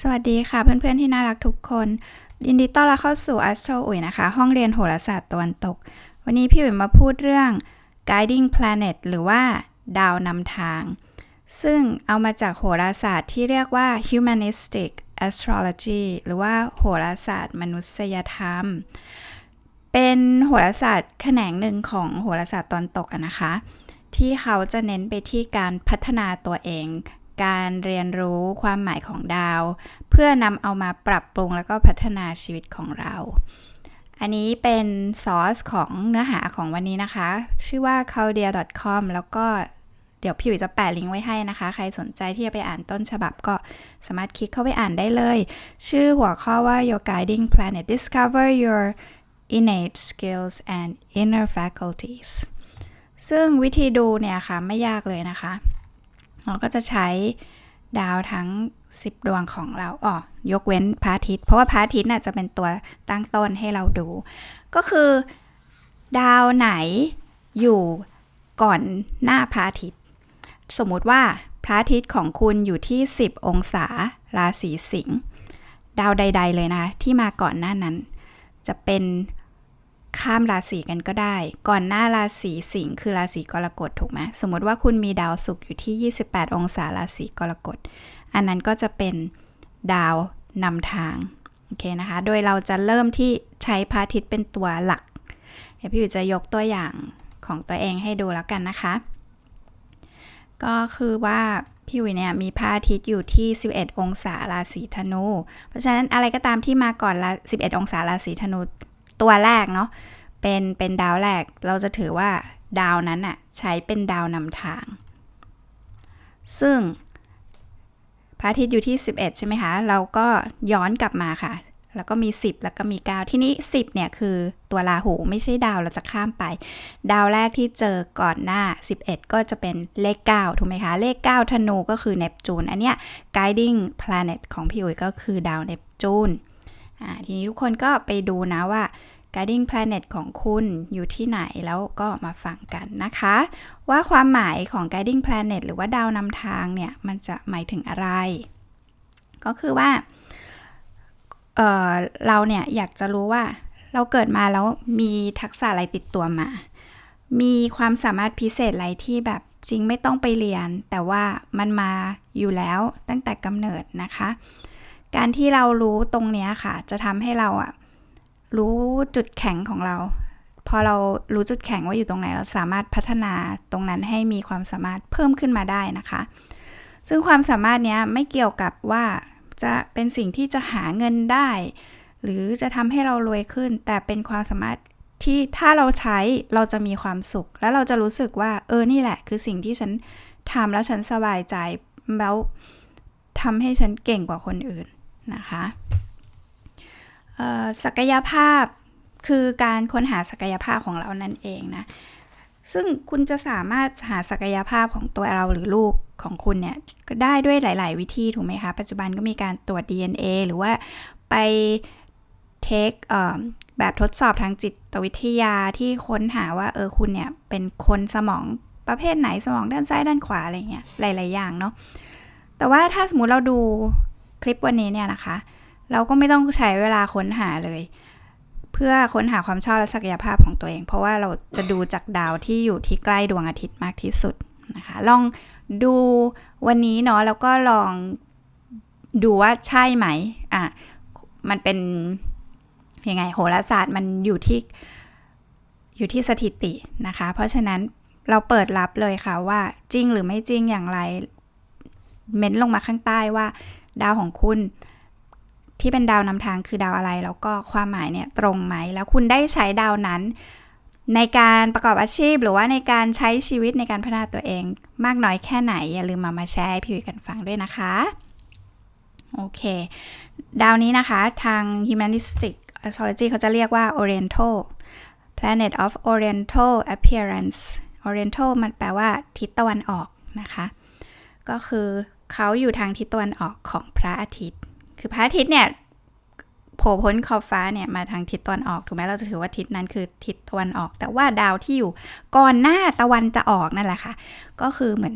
สวัสดีค่ะเพื่อนๆที่น่ารักทุกคน ยินดีต้อนรับเข้าสู่ Astro อุ๋ยนะคะ ห้องเรียนโหราศาสตร์ตะวันตก วันนี้พี่อุ๋ยมาพูดเรื่อง guiding planet หรือว่าดาวนำทาง ซึ่งเอามาจากโหราศาสตร์ที่เรียกว่า humanistic astrology หรือว่าโหราศาสตร์ มนุษยธรรม เป็นโหราศาสตร์แขนงหนึ่งของโหราศาสตร์ตะวันตกนะคะ ที่เขาจะเน้นไปที่การพัฒนาตัวเอง การเรียนรู้ความหมายของดาว เพื่อนำเอามาปรับปรุงแล้วก็พัฒนาชีวิตของเรา อันนี้เป็นซอสของเนื้อหาของวันนี้นะคะ ชื่อว่า c a l d e a c o m แล้วก็เดี๋ยวพี่วิวจะแปะลิงก์ไว้ให้นะคะ ใครสนใจที่จะไปอ่านต้นฉบับก็สามารถคลิกเข้าไปอ่านได้เลย ชื่อหัวข้อว่า Your Guiding Planet Discover Your Innate Skills and Inner Faculties ซึ่งวิธีดูเนี่ยค่ะไม่ยากเลยนะคะ เราก็จะใช้ดาวทั้ง 10 ดวงของเราอ๋อยกเว้นพระอาทิตย์เพราะว่าพระอาทิตย์น่ะจะเป็นตัวตั้งต้นให้เราดู ก็คือ ดาวไหนอยู่ก่อนหน้าพระอาทิตย์ สมมุติว่าพระอาทิตย์ของคุณอยู่ที่ 10 องศาราศีสิงห์ดาวใด ๆ เลยนะ ที่มาก่อนหน้านั้น จะเป็น ข้ามราศีกันก็ได้ ก่อนหน้าราศีสิงห์คือราศีกรกฎถูกไหมสมมติว่าคุณมีดาวศุกร์อยู่ที่ 28 องศาราศีกรกฎ อันนั้นก็จะเป็นดาวนำทางโอเคนะคะ โดยเราจะเริ่มที่ใช้พระอาทิตย์เป็นตัวหลัก เดี๋ยวพี่อยู่จะยกตัวอย่างของตัวเองให้ดูแล้วกันนะคะ ก็คือว่าพี่วิเนี่ยมีพระอาทิตย์อยู่ที่ 11 องศาราศีธนู เพราะฉะนั้นอะไรก็ตามที่มาก่อนละ11 องศาราศีธนู ตัวแรกเนาะเป็นเป็นดาวแรกเราจะถือว่าดาวนั้นอะใช้เป็นดาวนำทาง ซึ่งพระอาทิตย์อยู่ที่ 11 ใช่ไหมคะ เราก็ย้อนกลับมาค่ะ แล้วก็มี 10 แล้วก็มี 9 ที่นี้ 10 เนี่ยคือตัวราหูไม่ใช่ดาวเราจะข้ามไป ดาวแรกที่เจอก่อนหน้า 11 ก็จะเป็นเลข 9 ถูกไหมคะ เลข 9 ธนูก็คือเนปจูน อันเนี้ย guiding planet ของพี่อุ๋ยก็คือดาวเนปจูน อ่า ทีนี้ทุกคนก็ไปดูนะว่า guiding planet ของคุณอยู่ที่ไหนแล้วก็มาฟังกันนะคะ ว่าความหมายของ guiding planet หรือว่าดาวนำทางเนี่ย มันจะหมายถึงอะไร ก็คือว่าเเราเนี่ยอยากจะรู้ว่าเราเกิดมาแล้วมีทักษะอะไรติดตัวมา มีความสามารถพิเศษอะไรที่แบบจริงไม่ต้องไปเรียน แต่ว่ามันมาอยู่แล้วตั้งแต่กำเนิดนะคะ การที่เรารู้ตรงนี้ค่ะ จะทำให้เราอะ รู้จุดแข็งของเรา พอเรารู้จุดแข็งว่าอยู่ตรงไหน เราสามารถพัฒนาตรงนั้นให้มีความสามารถเพิ่มขึ้นมาได้นะคะ ซึ่งความสามารถนี้ไม่เกี่ยวกับว่าจะเป็นสิ่งที่จะหาเงินได้ หรือจะทำให้เรารวยขึ้น แต่เป็นความสามารถที่ถ้าเราใช้เราจะมีความสุข แล้วเราจะรู้สึกว่า เออนี่แหละ คือสิ่งที่ฉันทำแล้วฉันสบายใจแล้วทำให้ฉันเก่งกว่าคนอื่นนะคะ ศักยภาพคือการค้นหาศักยภาพของเรานั่นเองนะ ซึ่งคุณจะสามารถหาศักยภาพของตัวเราหรือลูกของคุณเนี่ยก็ได้ด้วยหลาย ๆ วิธีถูกไหมคะ ปัจจุบันก็มีการตรวจ DNA หรือว่าไปเทคแบบทดสอบทางจิตวิทยาที่ค้นหาว่าเออคุณเนี่ยเป็นคนสมองประเภทไหนสมองด้านซ้ายด้านขวาอะไรเงี้ยหลาย ๆ อย่างเนาะแต่ว่าถ้าสมมติเราดูคลิปวันนี้เนี่ยนะคะ เราก็ไม่ต้องใช้เวลาค้นหาเลย เพื่อค้นหาความชอบและศักยภาพของตัวเอง เพราะว่าเราจะดูจากดาวที่อยู่ที่ใกล้ดวงอาทิตย์มากที่สุดนะคะ ลองดูวันนี้เนาะแล้วก็ลองดูว่าใช่ไหมอะมันเป็นยังไงโหราศาสตร์มันอยู่ที่อยู่ที่สถิตินะคะ เพราะฉะนั้นเราเปิดรับเลยค่ะว่าจริงหรือไม่จริงอย่างไร เม้นลงมาข้างใต้ว่า ดาวของคุณ ที่เป็นดาวนำทางคือดาวอะไร แล้วก็ความหมายเนี่ยตรงไหม แล้วคุณได้ใช้ดาวนั้น ในการประกอบอาชีพ หรือว่าในการใช้ชีวิตในการพัฒนาตัวเอง มากน้อยแค่ไหน อย่าลืมมามาแชร์ให้พี่วิกันฟังด้วยนะคะ โอเค ดาวนี้นะคะทาง humanistic astrology เขาจะเรียกว่า oriental planet of oriental appearance oriental มันแปลว่าทิศตะวันออกนะคะ ก็คือเขาอยู่ทางทิศตะวันออกของพระอาทิตย์ คือพระอาทิตย์เนี่ยโผล่พ้นขอบฟ้าเนี่ยมาทางทิศตะวันออกถูกไหมเราจะถือว่าทิศนั้นคือทิศตะวันออก แต่ว่าดาวที่อยู่ก่อนหน้าตะวันจะออกนั่นแหละค่ะ ก็คือเหมือน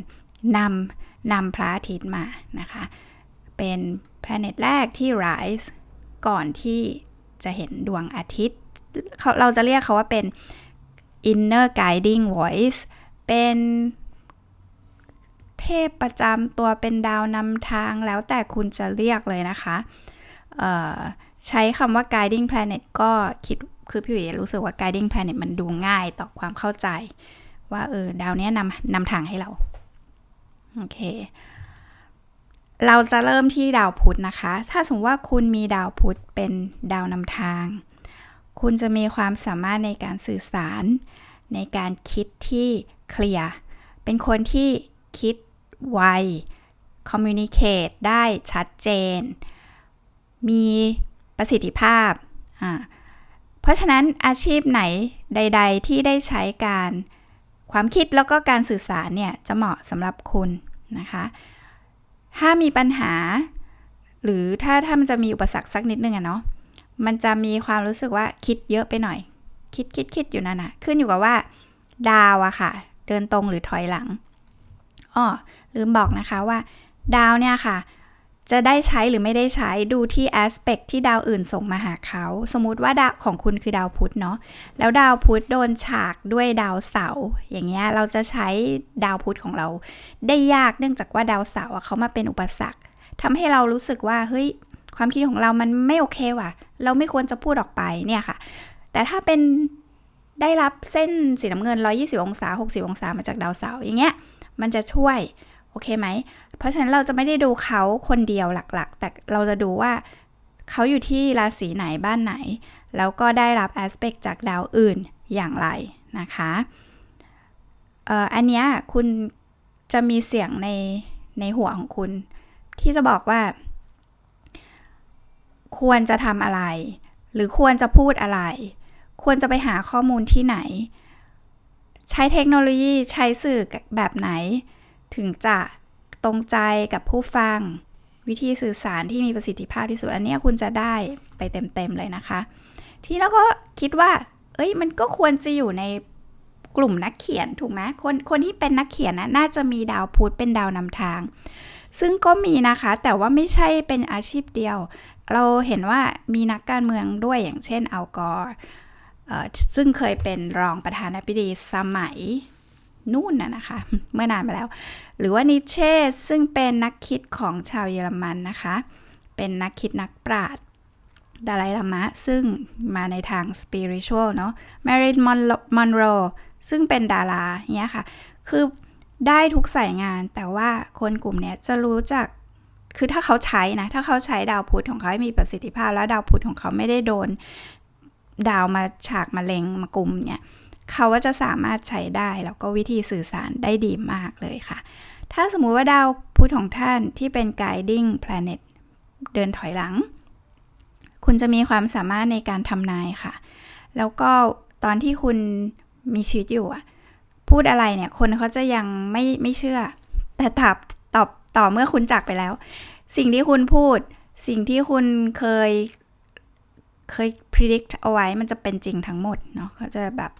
นำนำพระอาทิตย์มานะคะ เป็น planet แรกที่ rise ก่อนที่จะเห็นดวงอาทิตย์เขาเราจะเรียกเขาว่าเป็น inner guiding voice เป็น เทพประจำตัวเป็นดาวนำทางแล้วแต่คุณจะเรียกเลยนะคะใช้คำว่า guiding planet ก็คิดคือพี่หวีรู้สึกว่า guiding planet มันดูง่ายต่อความเข้าใจ ว่าเออดาวนี้นำนำทางให้เรา โอเค เราจะเริ่มที่ดาวพุธนะคะ ถ้าสมมติว่าคุณมีดาวพุธเป็นดาวนำทาง คุณจะมีความสามารถในการสื่อสาร ในการคิดที่เคลียร์เป็นคนที่คิด ไว communicate ได้ชัดเจน มีประสิทธิภาพ เพราะฉะนั้นอาชีพไหนใด ๆ ที่ได้ใช้การความคิดแล้วก็การสื่อสารเนี่ย จะเหมาะสำหรับคุณนะคะ ถ้ามีปัญหา หรือถ้าถ้ามันจะมีอุปสรรคสักนิดนึงอะเนาะมันจะมีความรู้สึกว่าคิดเยอะไปหน่อย คิดคิดคิดอยู่นั่นอะขึ้นอยู่กับว่า ดาวอะค่ะ เดินตรงหรือถอยหลังอ้อ ลืมบอกนะคะว่าดาวเนี่ยค่ะ จะได้ใช้หรือไม่ได้ใช้ดูที่ aspect ที่ดาวอื่นส่งมาหาเขา สมมุติว่าดาวของคุณคือดาวพุธเนาะแล้วดาวพุธโดนฉากด้วยดาวเสาร์อย่างเงี้ยเราจะใช้ดาวพุธของเรา ได้ยากเนื่องจากว่าดาวเสาร์เขามาเป็นอุปสรรคทำให้เรารู้สึกว่าเฮ้ยความคิดของเรามันไม่โอเคว่ะ เราไม่ควรจะพูดออกไปเนี่ยค่ะ แต่ถ้าเป็นได้รับเส้นสีน้ำเงิน 120 องศา 60 องศามาจากดาวเสาร์อย่างเงี้ย มันจะช่วย อเคไหม เพราะฉะนั้นเราจะไม่ได้ดูเขาคนเดียวหลักๆ แต่เราจะดูว่าเขาอยู่ที่ราศีไหนบ้านไหน แล้วก็ได้รับแอสเปกจากดาวอื่นอย่างไรนะคะเอ่ออันนี้คุณจะมีเสียงในในหัวของคุณ ที่จะบอกว่า ควรจะทำอะไร หรือควรจะพูดอะไร ควรจะไปหาข้อมูลที่ไหน ใช้เทคโนโลยีใช้สื่อแบบไหน ถึงจะตรงใจกับผู้ฟัง วิธีสื่อสารที่มีประสิทธิภาพที่สุด อันนี้คุณจะได้ไปเต็มๆเลยนะคะ ทีนี้เราก็คิดว่า เอ้ยมันก็ควรจะอยู่ในกลุ่มนักเขียนถูกไหมคนคนที่เป็นนักเขียนนะน่าจะมีดาวพุธเป็นดาวนำทาง ซึ่งก็มีนะคะ แต่ว่าไม่ใช่เป็นอาชีพเดียว เราเห็นว่ามีนักการเมืองด้วยอย่างเช่นอัลกอร์ซึ่งเคยเป็นรองประธานาธิบดีสมัย นู่นนะนะคะ เมื่อนานมาแล้ว หรือว่านิเช่ซึ่งเป็นนักคิดของชาวเยอรมันนะคะ เป็นนักคิดนักปราชญ์ดาไลลามะ ซึ่งมาในทาง spiritual เนาะแมริลมอนโรซึ่งเป็นดาราเนี่ยค่ะ คือได้ทุกสายงานแต่ว่าคนกลุ่มเนี้ยจะรู้จักคือถ้าเขาใช้นะ ถ้าเขาใช้ดาวพุธของเขาให้มีประสิทธิภาพ แล้วดาวพุธของเขาไม่ได้โดน ดาวมาฉากมาเล็งมากลุ่มเนี่ย เขาว่าจะสามารถใช้ได้ แล้วก็วิธีสื่อสารได้ดีมากเลยค่ะ ถ้าสมมุติว่าดาวพุธของท่านที่เป็น guiding planet เดินถอยหลัง คุณจะมีความสามารถในการทำนายค่ะ แล้วก็ตอนที่คุณมีชีวิตอยู่พูดอะไรเนี่ย คนเขาจะยังไม่ไม่เชื่อ แต่ตอบตอบต่อเมื่อคุณจากไปแล้ว สิ่งที่คุณพูด สิ่งที่คุณเคยเคย predict เอาไว้มันจะเป็นจริงทั้งหมดเนาะเขาจะแบบ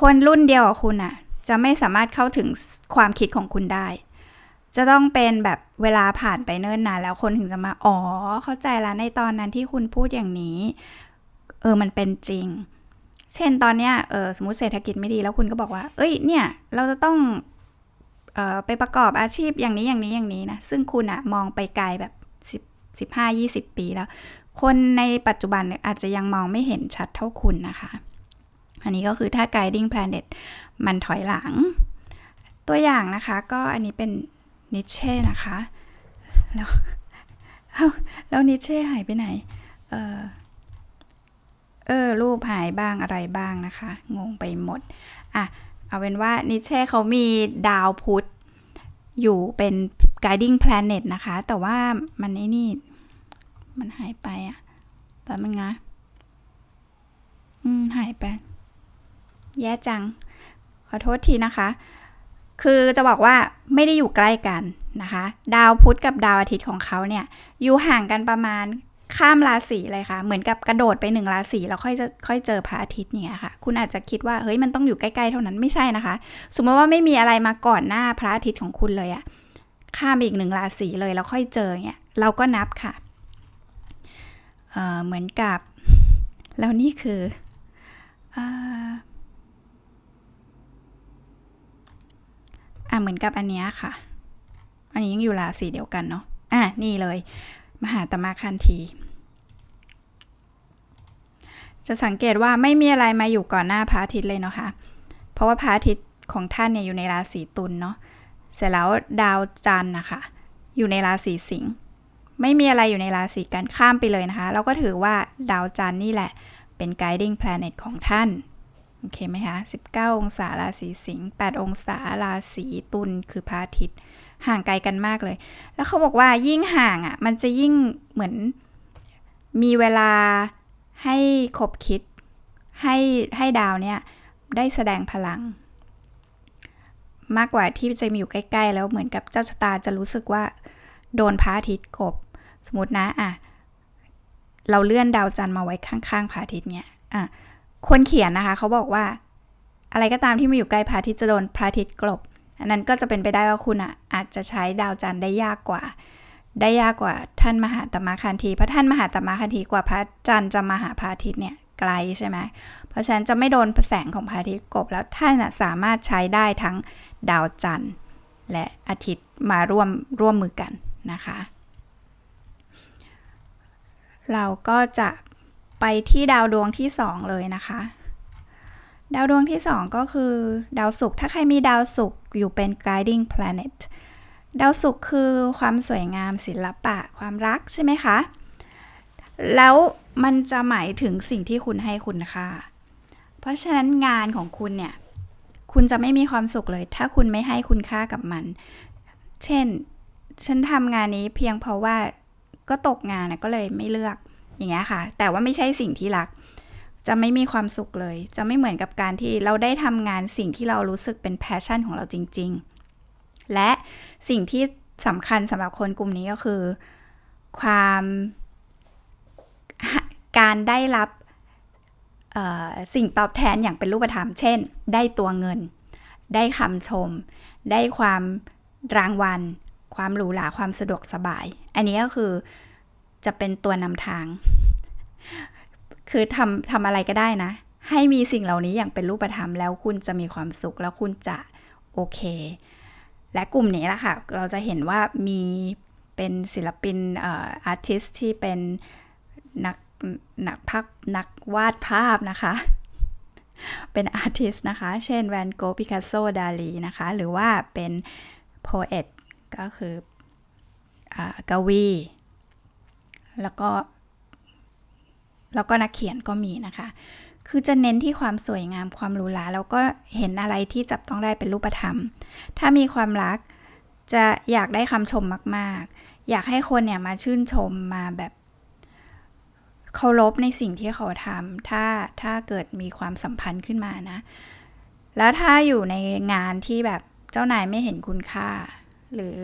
คนรุ่นเดียวกับคุณอะจะไม่สามารถเข้าถึงความคิดของคุณได้ จะต้องเป็นแบบเวลาผ่านไปเนิ่นนานแล้วคนถึงจะมา อ๋อ เข้าใจแล้วในตอนนั้นที่คุณพูดอย่างนี้ เออ มันเป็นจริง เช่นตอนเนี้ย เออ สมมติเศรษฐกิจไม่ดีแล้วคุณก็บอกว่า เอ้ย เนี่ย เราจะต้อง เออไปประกอบอาชีพอย่างนี้อย่างนี้อย่างนี้นะ ซึ่งคุณอะมองไปไกลแบบ10 15 20ปีแล้ว คนในปัจจุบันอาจจะยังมองไม่เห็นชัดเท่าคุณนะคะ อันนี้ก็คือถ้า guiding planet มันถอยหลัง ตัวอย่างนะคะก็อันนี้เป็นนิเช่นะคะ แล้วแล้วนิเช่หายไปไหน เออเออ รูปหายบ้างอะไรบ้างนะคะ งงไปหมด อะ เอาเป็นว่านิเช่เขามีดาวพุธอยู่เป็น guiding planet นะคะ แต่ว่ามันไอ้นี่ มันหายไปอะแป๊บนึงนะ อืม หายไป แย่จัง ขอโทษทีนะคะ คือจะบอกว่าไม่ได้อยู่ใกล้กันนะคะ ดาวพุธกับดาวอาทิตย์ของเขาเนี่ยอยู่ห่างกันประมาณข้ามราศีเลยค่ะ เหมือนกับกระโดดไปหนึ่งราศีแล้วค่อยจะค่อยเจอพระอาทิตย์เนี่ยค่ะ คุณอาจจะคิดว่าเฮ้ยมันต้องอยู่ใกล้ๆเท่านั้นไม่ใช่นะคะ สมมติว่าไม่มีอะไรมาก่อนหน้าพระอาทิตย์ของคุณเลยอะข้ามไปอีกหนึ่งราศีเลยแล้วค่อยเจอเนี่ยเราก็นับค่ะเเหมือนกับ แล้วนี่คือาอะ เหมือนกับอันนี้ค่ะ อันนี้ยังอยู่ราศีเดียวกันเนาะ อะ นี่เลย มหาตมะคันธีจะสังเกตว่าไม่มีอะไรมาอยู่ก่อนหน้าพระอาทิตย์เลยเนาะค่ะ เพราะว่าพระอาทิตย์ของท่านเนี่ยอยู่ในราศีตุลเนาะ เสร็จแล้วดาวจันทร์นะคะ อยู่ในราศีสิงห์ ไม่มีอะไรอยู่ในราศีกันข้ามไปเลยนะคะ เราก็ถือว่าดาวจันทร์นี่แหละเป็น guiding planet ของท่าน โอเคไหมคะ19 องศาราศีสิงห์8องศาราศีตุลคือพระอาทิตย์ ห่างไกลกันมากเลย แล้วเขาบอกว่ายิ่งห่างอะ่ะ มันจะยิ่งเหมือนมีเวลาให้คบคิด ให้ให้ดาวเนี่ย ได้แสดงพลัง มากกว่าที่จะมีอยู่ใกล้ ๆ แล้วเหมือนกับเจ้าชะตาจะรู้สึกว่า โดนพระอาทิตย์กบ สมมตินะอะเราเลื่อนดาวจันทร์มาไว้ข้างๆพระอาทิตย์เนี่ยอะ คนเขียนนะคะ เขาบอกว่า อะไรก็ตามที่มาอยู่ใกล้พระอาทิตย์จะโดนพระอาทิตย์กลบ อันนั้นก็จะเป็นไปได้ว่าคุณอะอาจจะใช้ดาวจันทร์ได้ยากกว่า ได้ยากกว่าท่านมหาตมะคันธีเพราะท่านมหาตมะคันธีกว่าพระจันทร์จะมาหาพระอาทิตย์เนี่ยไกลใช่ไหมเพราะฉะนั้นจะไม่โดนแสงของพระอาทิตย์กบแล้วท่านน่ะสามารถใช้ได้ทั้งดาวจันทร์ และอาทิตย์มาร่วมร่วมมือกันนะคะ เราก็จะ ไปที่ดาวดวงที่ 2 เลยนะคะ ดาวดวงที่ 2 ก็คือ ดาวศุกร์ถ้าใครมีดาวศุกร์อยู่เป็น guiding planet ดาวศุกร์คือความสวยงามศิลปะความรักใช่ไหมคะ แล้วมันจะหมายถึงสิ่งที่คุณให้คุณค่าเพราะฉะนั้นงานของคุณเนี่ย คุณจะไม่มีความสุขเลย ถ้าคุณไม่ให้คุณค่ากับมัน เช่น ฉันทำงานนี้เพียงเพราะว่าก็ตกงานนะก็เลยไม่เลือก อย่างเงี้ยค่ะ แต่ว่าไม่ใช่สิ่งที่รัก จะไม่มีความสุขเลย จะไม่เหมือนกับการที่เราได้ทำงานสิ่งที่เรารู้สึกเป็นแพชชั่นของเราจริง ๆ และสิ่งที่สำคัญสำหรับคนกลุ่มนี้ก็คือ ความการได้รับสิ่งตอบแทนอย่างเป็นรูปธรรม เช่น ได้ตัวเงิน ได้คำชม ได้ความรางวัล ความหรูหรา ความสะดวกสบาย อันนี้ก็คือ จะเป็นตัวนำทาง คือทำทำอะไรก็ได้นะ ให้มีสิ่งเหล่านี้อย่างเป็นรูปธรรมแล้วคุณจะมีความสุขแล้วคุณจะโอเค และกลุ่มนี้แหละค่ะ เราจะเห็นว่ามีเป็นศิลปินอาร์ติสที่เป็นนักนักพักนักวาดภาพนะคะ เป็นอาร์ติสนะคะ เช่นแวนโกปิกัสโซ ดาลีนะคะ หรือว่าเป็นโพเอตก็คือกวี แล้วก็ แล้วก็นักเขียนก็มีนะคะ คือจะเน้นที่ความสวยงามความหรูหราแล้วก็เห็นอะไรที่จับต้องได้เป็นรูปธรรม ถ้ามีความรักจะอยากได้คำชมมาก ๆ อยากให้คนเนี่ยมาชื่นชมมาแบบเคารพในสิ่งที่เขาทำถ้าถ้าเกิดมีความสัมพันธ์ขึ้นมานะ แล้วถ้าอยู่ในงานที่แบบเจ้านายไม่เห็นคุณค่า หรือ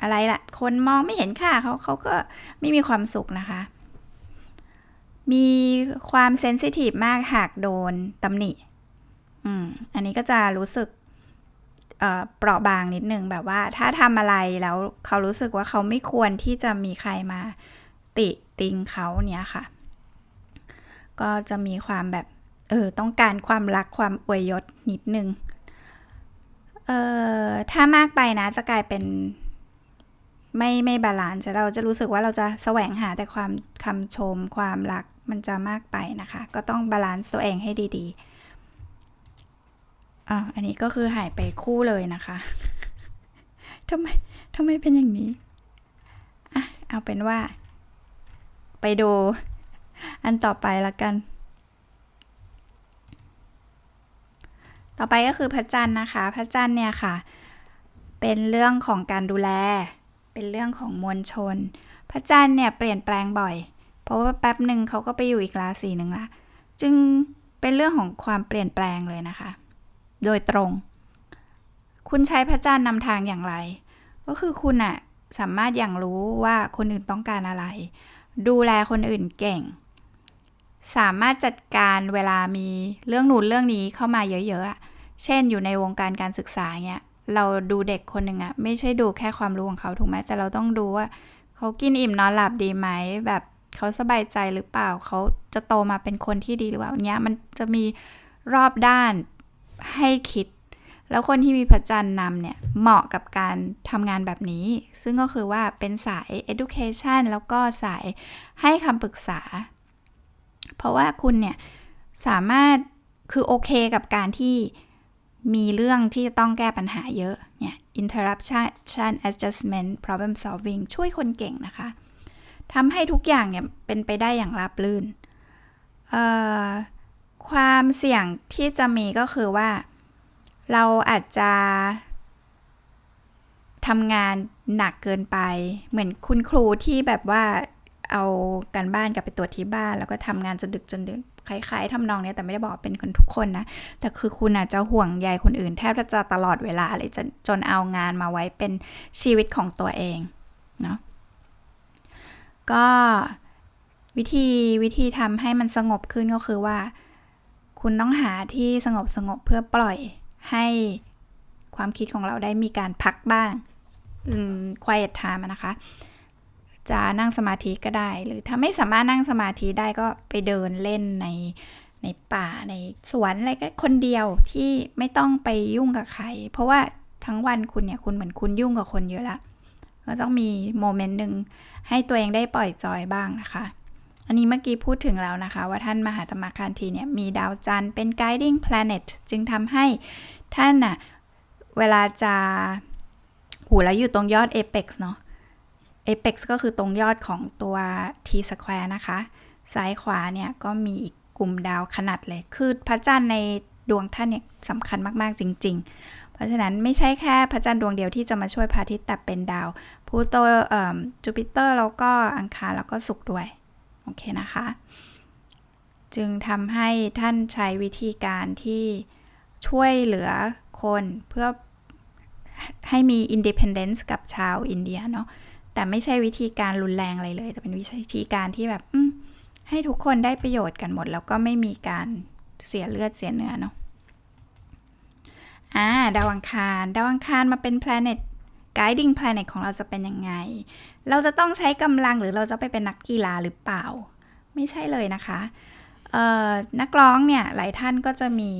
อะไรละคนมองไม่เห็นค่าเขาเขาก็ไม่มีความสุขนะคะ มีความเซนซิทีฟมากหากโดนตำหนิ อืม อันนี้ก็จะรู้สึกเเปราะบางนิดนึงแบบว่า ถ้าทำอะไรแล้วเขารู้สึกว่าเขาไม่ควรที่จะมีใครมาติติงเขาเนี่ยค่ะ ก็จะมีความแบบ เออ ต้องการความรักความอวยยศนิดนึง เออถ้ามากไปนะจะกลายเป็นไม่ไม่บาลานซ์เราจะรู้สึกว่าเราจะแสวงหาแต่ความคำชมความรักมันจะมากไปนะคะ ก็ต้องบาลานซ์ตัวเองให้ดีๆอ่าอันนี้ก็คือหายไปคู่เลยนะคะทำไมทำไมเป็นอย่างนี้อะเอาเป็นว่า ไปดูอันต่อไปละกัน ต่อไปก็คือพระจันทร์นะคะ พระจันทร์เนี่ยค่ะ เป็นเรื่องของการดูแล เป็นเรื่องของมวลชน พระจันทร์เนี่ยเปลี่ยนแปลงบ่อย เพราะว่าแป๊บหนึ่งเขาก็ไปอยู่อีกราศีหนึ่งละ จึงเป็นเรื่องของความเปลี่ยนแปลงเลยนะคะ โดยตรง คุณใช้พระจันทร์นำทางอย่างไร ก็คือคุณอะสามารถอย่างรู้ว่าคนอื่นต้องการอะไร ดูแลคนอื่นเก่ง สามารถจัดการเวลามีเรื่องนูนเรื่องนี้เข้ามาเยอะๆ เช่นอยู่ในวงการการศึกษาเงี้ย เราดูเด็กคนหนึ่งอะไม่ใช่ดูแค่ความรู้ของเขาถูกไหมแต่เราต้องดูว่า เขากินอิ่มนอนหลับดีไหม แบบเขาสบายใจหรือเปล่า เขาจะโตมาเป็นคนที่ดีหรือเปล่าเนี้ยมันจะมีรอบด้านให้คิด แล้วคนที่มีพระจันทร์นำเนี่ยเหมาะกับการทำงานแบบนี้ ซึ่งก็คือว่าเป็นสาย education แล้วก็สายให้คำปรึกษา เพราะว่าคุณเนี่ยสามารถคือโอเคกับการที่มีเรื่องที่จะต้องแก้ปัญหาเยอะเนี่ย interruption adjustment problem solving ช่วยคนเก่งนะคะทำให้ทุกอย่างเนี่ยเป็นไปได้อย่างราบรื่น ความเสี่ยงที่จะมีก็คือว่า เราอาจจะทำงานหนักเกินไป เหมือนคุณครูที่แบบว่า เอาการบ้านกลับไปตรวจที่บ้าน แล้วก็ทำงานจนดึกจนดึกคล้ายๆทำนองนี้แต่ไม่ได้บอกเป็นคนทุกคนนะ แต่คือคุณอาจจะห่วงใยคนอื่น แทบจะตลอดเวลาเลยจนจนเอางานมาไว้เป็นชีวิตของตัวเองเนาะก็วิธีวิธีทำให้มันสงบขึ้นก็คือว่า คุณต้องหาที่สงบสงบเพื่อปล่อยให้ความคิดของเราได้มีการพักบ้าง quiet time นะคะ จะนั่งสมาธิก็ได้ หรือถ้าไม่สามารถนั่งสมาธิได้ก็ไปเดินเล่นในในป่าในสวนอะไรก็คนเดียวที่ไม่ต้องไปยุ่งกับใคร เพราะว่าทั้งวันคุณเนี่ยคุณเหมือนคุณยุ่งกับคนเยอะละก็ต้องมีโมเมนต์หนึ่งให้ตัวเองได้ปล่อยจอยบ้างนะคะ อันนี้เมื่อกี้พูดถึงแล้วนะคะ ว่าท่านมหาตมะคานทีเนี่ยมีดาวจันทร์เป็น guiding planet จึงทำให้ท่านน่ะเวลาจะหูแล้วอยู่ตรงยอด apex เนาะ apex ก็คือตรงยอดของตัว t square นะคะ ซ้ายขวาเนี่ยก็มีอีกกลุ่มดาวขนาดเลย คือพระจันทร์ในดวงท่านเนี่ยสำคัญมาก ๆ จริง ๆ เพราะฉะนั้นไม่ใช่แค่พระจันทร์ดวงเดียวที่จะมาช่วยพระอาทิตย์แต่เป็นดาวพูโตจูปิเตอร์แล้วก็อังคารแล้วก็ศุกร์ด้วย โอเคนะคะ จึงทำให้ท่านใช้วิธีการที่ช่วยเหลือคนเพื่อให้มี independence กับชาวอินเดียเนาะ แต่ไม่ใช่วิธีการรุนแรงอะไรเลย แต่เป็นวิธีการที่แบบให้ทุกคนได้ประโยชน์กันหมด แล้วก็ไม่มีการเสียเลือดเสียเนื้อเนาะอ่าดาวอังคาร ดาวอังคารมาเป็น planet guiding planet ของเราจะเป็นยังไง เราจะต้องใช้กำลังหรือเราจะไปเป็นนักกีฬาหรือเปล่า ไม่ใช่เลยนะคะนักร้องเนี่ย หลายท่านก็จะมี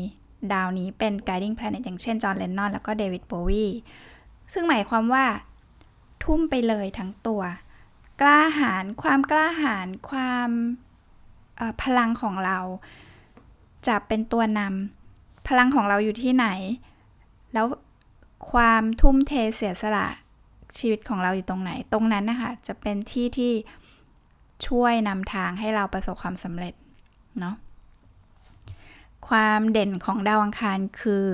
ดาวนี้เป็น guiding planet อย่างเช่น จอห์น เลนนอน แล้วก็เดวิด โบวี ซึ่งหมายความว่า ทุ่มไปเลยทั้งตัว กล้าหาญความกล้าหาญความพลังของเรา จะเป็นตัวนำพลังของเราอยู่ที่ไหน แล้วความทุ่มเทเสียสละชีวิตของเราอยู่ตรงไหน ตรงนั้นนะคะจะเป็นที่ที่ช่วยนำทางให้เราประสบความสำเร็จเนาะความเด่นของดาวอังคารคือ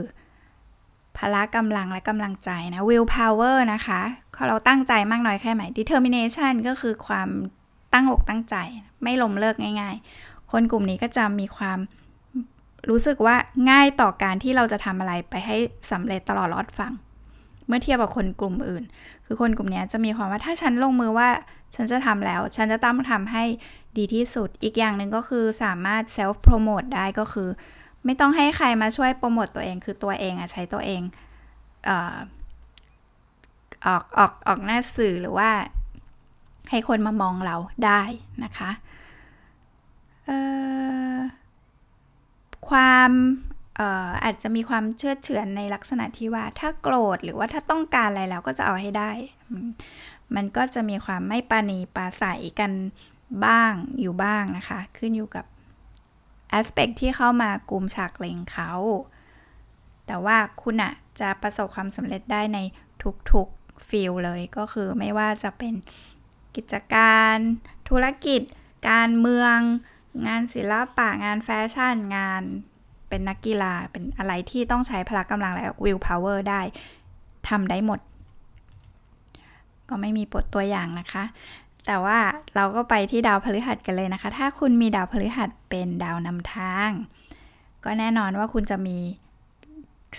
พละกำลังและกำลังใจนะ will power นะคะ เราตั้งใจมากน้อยแค่ไหน determination ก็คือความตั้งอกตั้งใจ ไม่ล้มเลิกง่าย ๆ คนกลุ่มนี้ก็จะมีความรู้สึกว่าง่ายต่อการที่เราจะทำอะไรไปให้สำเร็จตลอดรอดฟัง เมื่อเทียบกับคนกลุ่มอื่น คือคนกลุ่มนี้จะมีความว่าถ้าฉันลงมือว่าฉันจะทำแล้ว ฉันจะต้งทำให้ดีที่สุด อีกอย่างหนึ่งก็คือสามารถ self promote ได้ก็คือ ไม่ต้องให้ใครมาช่วยโปรโมตตัวเอง คือตัวเองอะใช้ตัวเองอ ออกออกออกหน้าสื่อหรือว่า ให้คนมามองเราได้นะคะความอาจจะมีความเชื่อเฉือนในลักษณะที่ว่า ถ้าโกรธหรือว่าถ้าต้องการอะไรแล้วก็จะเอาให้ได้ มันก็จะมีความไม่ปานีปาใสกันบ้างอยู่บ้างนะคะ ขึ้นอยู่กับ aspect ที่เข้ามากลุ่มฉากเลงเขา แต่ว่าคุณอะจะประสบความสำเร็จได้ในทุก ฟิลเลยก็คือไม่ว่าจะเป็นกิจการ ธุรกิจ การเมือง งานศิลปะงานแฟชั่น งานเป็นนักกีฬาเป็นอะไรที่ต้องใช้พละกำลังและ will power ได้ทำได้หมด ก็ไม่มีปดตัวอย่างนะคะ แต่ว่าเราก็ไปที่ดาวพฤหัสกันเลยนะคะ ถ้าคุณมีดาวพฤหัสเป็นดาวนำทาง ก็แน่นอนว่าคุณจะมี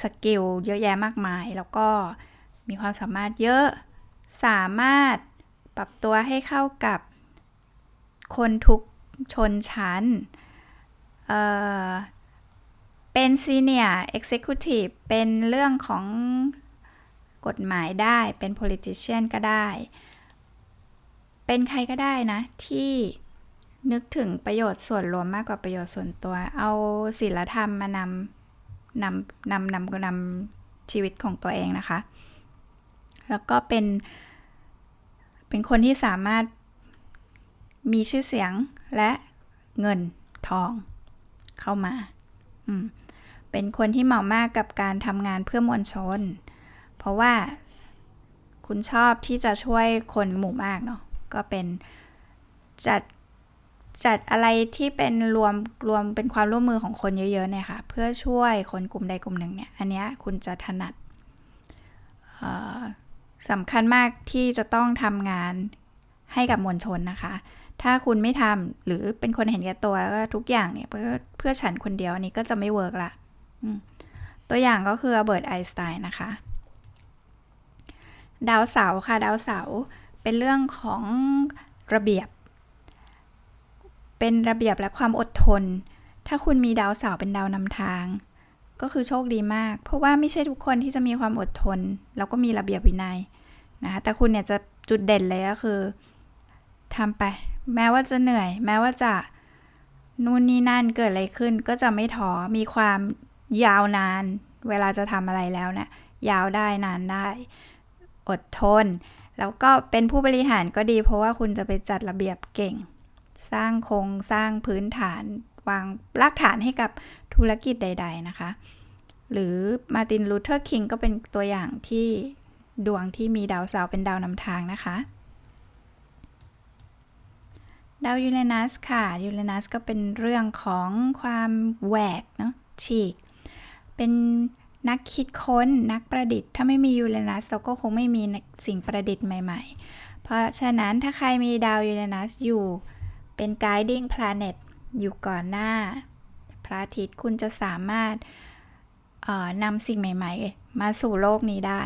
สกิลเยอะแยะมากมาย แล้วก็ มีความสามารถเยอะ สามารถปรับตัวให้เข้ากับคนทุกชนชั้นเเป็นซีเนียร์เอ็กเซคิวทีฟเป็นเรื่องของกฎหมายได้เป็น politician ก็ได้ เป็นใครก็ได้นะ ที่นึกถึงประโยชน์ส่วนรวมมากกว่าประโยชน์ส่วนตัว เอาศีลธรรมมานำนำนำนำนำชีวิตของตัวเองนะคะ แล้วก็เป็น เป็นคนที่สามารถมีชื่อเสียงและเงินทองเข้ามาอืมเป็นคนที่เหมาะมากกับการทำงานเพื่อมวลชน เพราะว่าคุณชอบที่จะช่วยคนหมู่มากเนาะ ก็เป็นจัดจัดอะไรที่เป็นรวมรวมเป็นความร่วมมือของคนเยอะๆเนี่ยค่ะ เพื่อช่วยคนกลุ่มใดกลุ่มหนึ่งเนี่ย อันนี้คุณจะถนัด สำคัญมากที่จะต้องทำงานให้กับมวลชนนะคะ ถ้าคุณไม่ทำหรือเป็นคนเห็นแก่ตัวแล้วก็ทุกอย่างเนี่ยเพื่อเพื่อฉันคนเดียวอันนี้ก็จะไม่เวิร์กละตัวอย่างก็คืออเบิร์ตไอน์สไตน์นะคะ ดาวเสาค่ะ ดาวเสาเป็นเรื่องของระเบียบ เป็นระเบียบและความอดทน ถ้าคุณมีดาวเสาเป็นดาวนำทาง ก็คือโชคดีมาก เพราะว่าไม่ใช่ทุกคนที่จะมีความอดทน แล้วก็มีระเบียบวินัยนะคะแต่คุณเนี่ยจะจุดเด่นเลยก็คือทำไป แม้ว่าจะเหนื่อย แม้ว่าจะนู่นนี่นั่นเกิดอะไรขึ้น ก็จะไม่ท้อมีความยาวนาน เวลาจะทำอะไรแล้วเนะี่ยยาวได้นานได้ อดทน แล้วก็เป็นผู้บริหารก็ดี เพราะว่าคุณจะไปจัดระเบียบเก่ง สร้างโครงสร้างพื้นฐาน วางรากฐานให้กับธุรกิจใด ๆ นะคะ หรือมาตินลูเทอร์คิงก็เป็นตัวอย่างที่ดวงที่มีดาวเสาร์เป็นดาวนำทางนะคะ ดาวยูเรนัสค่ะยูเรนัสก็เป็นเรื่องของความแหวกเนาะฉีก เป็นนักคิดค้นนักประดิษฐ์ ถ้าไม่มียูเรนัสเราก็คงไม่มีสิ่งประดิษฐ์ใหม่ ๆ เพราะฉะนั้นถ้าใครมีดาวยูเรนัสอยู่เป็น guiding planet อยู่ก่อนหน้า พระอาทิตย์คุณจะสามารถนำสิ่งใหม่ๆ มาสู่โลกนี้ได้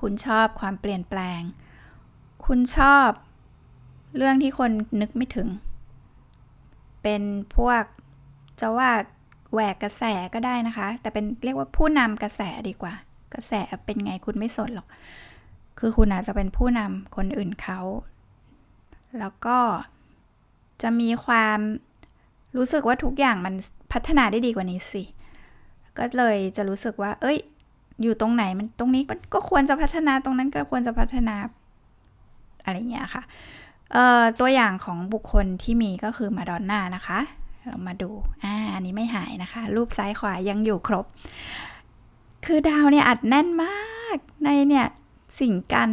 คุณชอบความเปลี่ยนแปลง คุณชอบเรื่องที่คนนึกไม่ถึง เป็นพวกจะว่าแหวกกระแสก็ได้นะคะ แต่เป็นเรียกว่าผู้นำกระแสดีกว่า กระแสเป็นไงคุณไม่สนหรอก คือคุณอาจจะเป็นผู้นำคนอื่นเขา แล้วก็ จะมีความรู้สึกว่าทุกอย่างมันพัฒนาได้ดีกว่านี้สิ ก็เลยจะรู้สึกว่า เอ้ย อยู่ตรงไหนมันตรงนี้มันก็ควรจะพัฒนาตรงนั้นก็ควรจะพัฒนาอะไรเงี้ยค่ะตัวอย่างของบุคคลที่มีก็คือมาดอนน่านะคะ เรามาดูอ่าอันนี้ไม่หายนะคะ รูปซ้ายขวายังอยู่ครบ คือดาวเนี่ยอัดแน่นมากในเนี่ยสิ่งกัน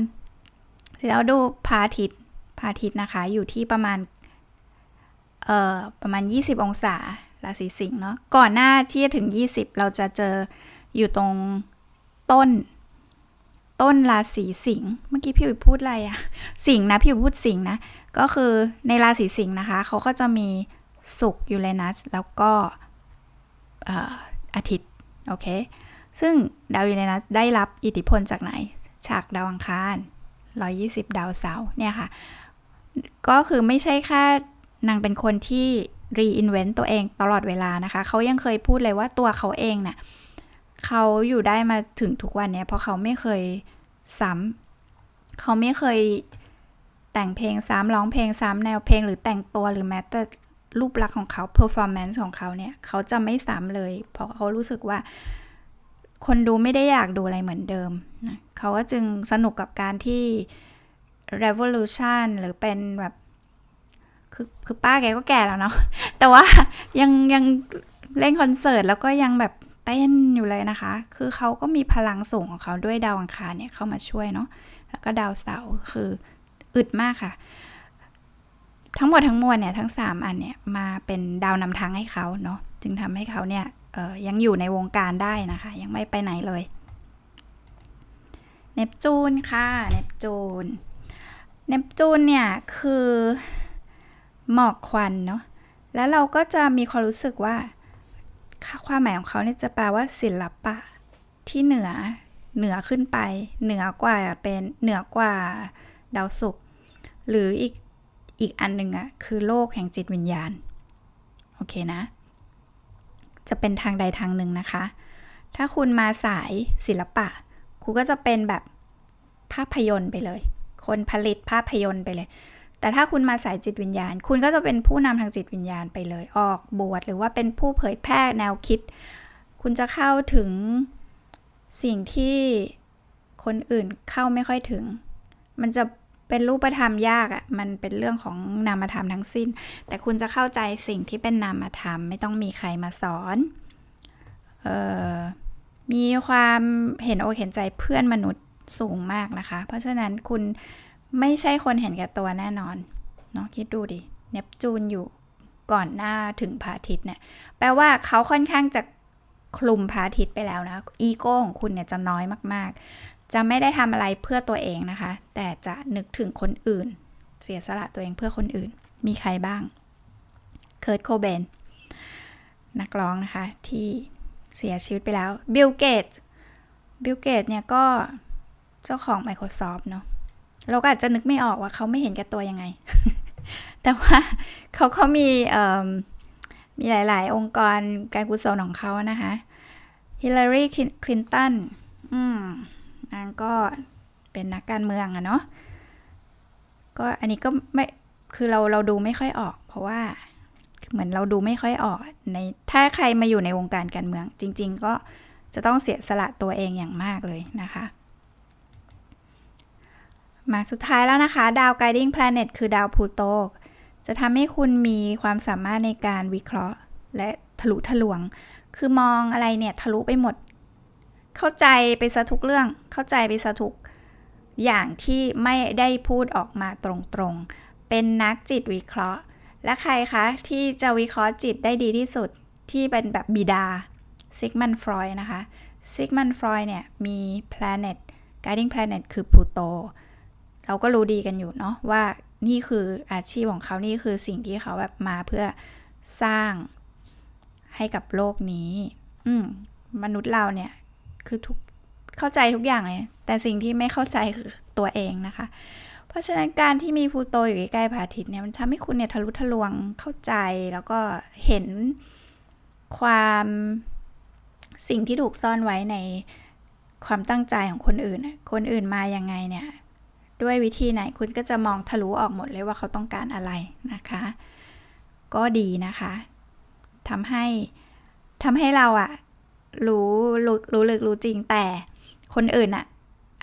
เสร็จแล้วดูพาทิตพาทิตนะคะ อยู่ที่ประมาณ ประมาณ 20 องศาราศีสิงห์เนาะก่อนหน้าที่จะถึง 20 เราจะเจออยู่ตรงต้น ต้นราศีสิงห์เมื่อกี้พี่อุ๋ยพูดอะไรอะสิงห์นะพี่อุ๋ยพูดสิงห์นะ ก็คือในราศีสิงห์นะคะ เขาก็จะมีศุกร์ยูเรนัสแล้วก็อาทิตย์ โอเค ซึ่งดาวยูเรนัสได้รับอิทธิพลจากไหนจากดาวอังคาร 120 ดาวเสาร์เนี่ยค่ะ ก็คือไม่ใช่แค่ นางเป็นคนที่ reinvent ตัวเองตลอดเวลานะคะ เขายังเคยพูดเลยว่าตัวเขาเองเนะ่ยเขาอยู่ได้มาถึงทุกวันนี้เพราะเขาไม่เคยซ้ำเขาไม่เคยแต่งเพลงซ้ำร้องเพลงซ้ำแนวเพลงหรือแต่งตัวหรือแม้แต่รูปลักษณ์ของเขา performance ของเขาเนี่ย เขาจะไม่ซ้ำเลย เพราะเขารู้สึกว่า คนดูไม่ได้อยากดูอะไรเหมือนเดิมนะเขาก็จึงสนุกกับการที่ revolution หรือเป็นแบบ คือคือป้าแกก็แก่แล้วเนาะแต่ว่ายังยังเล่นคอนเสิร์ตแล้วก็ยังแบบเต้นอยู่เลยนะคะ คือเขาก็มีพลังสูงของเขาด้วยดาวอังคารเนี่ยเข้ามาช่วยเนาะแล้วก็ดาวเสาร์คืออึดมากค่ะ ทั้งหมดทั้งมวลเนี่ยทั้ง 3 อันเนี่ยมาเป็นดาวนำทางให้เขาเนาะจึงทำให้เขาเนี่ยยังอยู่ในวงการได้นะคะ ยังไม่ไปไหนเลยเนปจูนค่ะเนปจูนเนปจูนเนี่ยคือ หมอกควันเนาะแล้วเราก็จะมีความรู้สึกว่าความหมายของเขาเนี่ยจะแปลว่าศิลปะ ที่เหนือเหนือขึ้นไป เหนือกว่าเป็นเหนือกว่าดาวศุกร์หรืออีกอีกอันหนึ่งอะคือโลกแห่งจิตวิญญาณ โอเคนะ จะเป็นทางใดทางหนึ่งนะคะ ถ้าคุณมาสายศิลปะ คุณก็จะเป็นแบบภาพยนตร์ไปเลย คนผลิตภาพยนตร์ไปเลย แต่ถ้าคุณมาสายจิตวิญญาณ คุณก็จะเป็นผู้นำทางจิตวิญญาณไปเลยออกบวชหรือว่าเป็นผู้เผยแพร่แนวคิด คุณจะเข้าถึงสิ่งที่คนอื่นเข้าไม่ค่อยถึง มันจะเป็นรูปธรรมยากอะ่ะ มันเป็นเรื่องของนามธรรมทั้งสิ้น แต่คุณจะเข้าใจสิ่งที่เป็นนามธรรม ไม่ต้องมีใครมาสอนเออมีความเห็นอกเห็นใจเพื่อนมนุษย์สูงมากนะคะ เพราะฉะนั้นคุณ ไม่ใช่คนเห็นแก่ตัวแน่นอนเนาะคิดดูดิเนปจูนอยู่ก่อนหน้าถึงพระอาทิตย์เนี่ยแปลว่าเขาค่อนข้างจะคลุมพระอาทิตย์ไปแล้วนะอีโก้ของคุณเนี่ยจะน้อยมากๆ จะไม่ได้ทำอะไรเพื่อตัวเองนะคะ แต่จะนึกถึงคนอื่น เสียสละตัวเองเพื่อคนอื่น มีใครบ้างเคิร์ตโคเบนนักร้องนะคะ ที่เสียชีวิตไปแล้วบิลเกตบิลเกตเนี่ยก็เจ้าของ Microsoft เนาะ เราก็อาจจะนึกไม่ออกว่าเขาไม่เห็นแก่ตัวยังไง แต่ว่าเขาเขามีมีหลาย ๆ องค์กรการกุศลของเขานะคะ ฮิลลารีคลินตันอืมนั่นก็เป็นนักการเมืองอะเนาะ ก็อันนี้ก็ไม่ คือเราเราดูไม่ค่อยออก เพราะว่าเหมือนเราดูไม่ค่อยออกในถ้าใครมาอยู่ในวงการการเมือง จริง ๆ ก็จะต้องเสียสละตัวเองอย่างมากเลยนะคะ มาสุดท้ายแล้วนะคะ ดาว guiding planet คือดาวพลูโตจะทำให้คุณมีความสามารถในการวิเคราะห์ และทะลุทะลวง คือมองอะไรเนี่ยทะลุไปหมด เข้าใจไปซะทุกเรื่อง เข้าใจไปซะทุกอย่างที่ไม่ได้พูดออกมาตรงๆ เป็นนักจิตวิเคราะห์ และใครคะที่จะวิเคราะห์จิตได้ดีที่สุดที่เป็นแบบบิดาซิกมันฟรอยนะคะซิกมันฟรอยเนี่ยมี planet guiding planet คือพลูโต เราก็รู้ดีกันอยู่เนาะว่านี่คืออาชีพของเขานี่คือสิ่งที่เขาแบบมาเพื่อสร้างให้กับโลกนี้ อืมมนุษย์เราเนี่ย คือทุกเข้าใจทุกอย่างเลย แต่สิ่งที่ไม่เข้าใจคือตัวเองนะคะ เพราะฉะนั้นการที่มีพลูโตอยู่ใกล้พระอาทิตย์เนี่ยมันทำให้คุณเนี่ยทะลุทะลวงเข้าใจแล้วก็เห็นความสิ่งที่ถูกซ่อนไว้ในความตั้งใจของคนอื่น คนอื่นมายังไงเนี่ย ด้วยวิธีไหนคุณก็จะมองทะลุออกหมดเลยว่าเขาต้องการอะไรนะคะ ก็ดีนะคะทำให้ทำให้เราอะรู้รู้รู้ลึกรู้จริงแต่คนอื่นอะ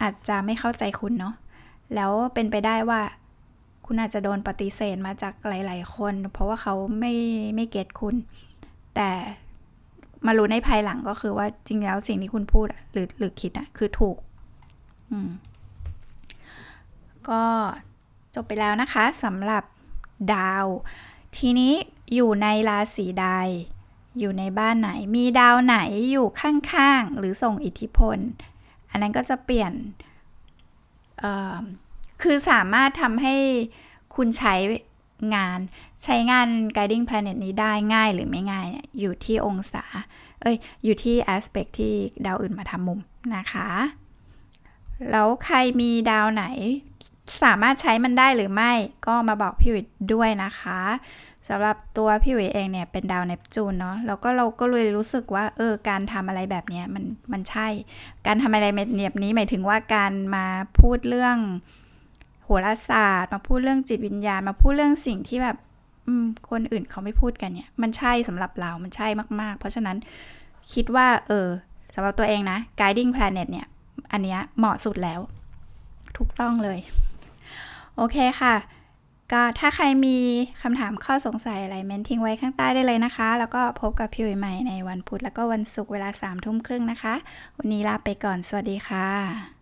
อาจจะไม่เข้าใจคุณเนาะแล้วเป็นไปได้ว่า คุณอาจจะโดนปฏิเสธมาจากหลาย ๆ คน เพราะว่าเขาไม่ไม่เก็ตคุณ แต่มารู้ในภายหลังก็คือว่าจริงแล้วสิ่งที่คุณพูดหรือหรือคิดอะคือถูก อืม ก็จบไปแล้วนะคะสำหรับดาว ทีนี้อยู่ในราศีใด อยู่ในบ้านไหน มีดาวไหนอยู่ข้างๆ หรือส่งอิทธิพล อันนั้นก็จะเปลี่ยน คือสามารถทำให้คุณใช้งานใช้งาน guiding planet นี้ได้ง่ายหรือไม่ง่ายเนี่ยอยู่ที่องศา เอ้ย อยู่ที่ aspect ที่ดาวอื่นมาทำมุมนะคะ แล้วใครมีดาวไหน สามารถใช้มันได้หรือไม่ก็มาบอกพี่วิทด้วยนะคะสำหรับตัวพี่วิเองเนี่ยเป็นดาวเนปจูนเนาะแล้วก็เราก็เลยรู้สึกว่าเออการทำอะไรแบบนี้มันมันใช่ การทำอะไรแบบนี้หมายถึงว่าการมาพูดเรื่องโหราศาสตร์ มาพูดเรื่องจิตวิญญาณ มาพูดเรื่องสิ่งที่แบบคนอื่นเขาไม่พูดกันเนี่ย มันใช่สำหรับเรา มันใช่มาก ๆ เพราะฉะนั้นคิดว่าเออสำหรับตัวเองนะ guiding planet เนี่ย อันเนี้ยเหมาะสุดแล้ว ถูกต้องเลย โอเคค่ะ ก็ถ้าใครมีคำถามข้อสงสัยอะไรเมนทิ้งไว้ข้างใต้ได้เลยนะคะ แล้วก็พบกับพี่วิใหม่ในวันพุธแล้วก็วันศุกร์เวลา3ามทุ่มครึ่งนะคะ วันนี้ลาไปก่อน สวัสดีค่ะ